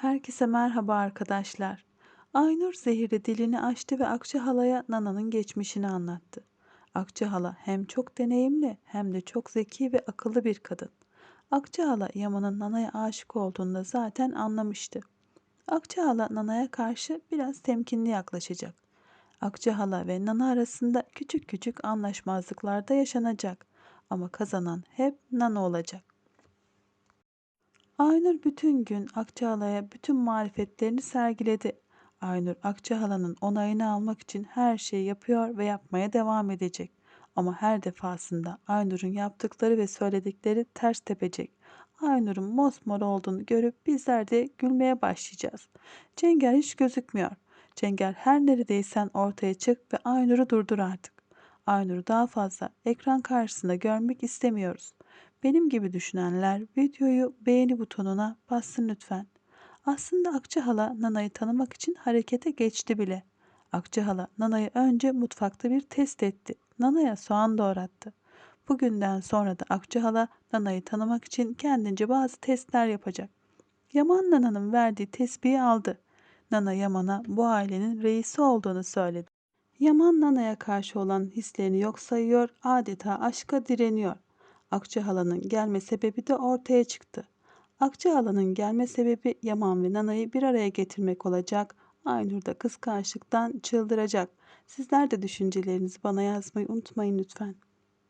Herkese merhaba arkadaşlar. Aynur zehirli dilini açtı ve Akça halaya Nana'nın geçmişini anlattı. Akça hala hem çok deneyimli hem de çok zeki ve akıllı bir kadın. Akça hala Yaman'ın Nana'ya aşık olduğunu da zaten anlamıştı. Akça hala Nana'ya karşı biraz temkinli yaklaşacak. Akça hala ve Nana arasında küçük küçük anlaşmazlıklar da yaşanacak. Ama kazanan hep Nana olacak. Aynur bütün gün Akçahala'ya bütün marifetlerini sergiledi. Aynur Akçahala'nın onayını almak için her şeyi yapıyor ve yapmaya devam edecek. Ama her defasında Aynur'un yaptıkları ve söyledikleri ters tepecek. Aynur'un mosmor olduğunu görüp bizler de gülmeye başlayacağız. Cenger hiç gözükmüyor. Cenger her neredeysen ortaya çık ve Aynur'u durdur artık. Aynur'u daha fazla ekran karşısında görmek istemiyoruz. Benim gibi düşünenler videoyu beğeni butonuna bassın lütfen. Aslında Akça hala Nana'yı tanımak için harekete geçti bile. Akça hala Nana'yı önce mutfakta bir test etti. Nana'ya soğan doğrattı. Bugünden sonra da Akça hala Nana'yı tanımak için kendince bazı testler yapacak. Yaman Nana'nın verdiği tespihi aldı. Nana Yaman'a bu ailenin reisi olduğunu söyledi. Yaman Nana'ya karşı olan hislerini yok sayıyor, adeta aşka direniyor. Akça halanın gelme sebebi de ortaya çıktı. Akça halanın gelme sebebi Yaman ve Nana'yı bir araya getirmek olacak. Aynur da kıskançlıktan çıldıracak. Sizler de düşüncelerinizi bana yazmayı unutmayın lütfen.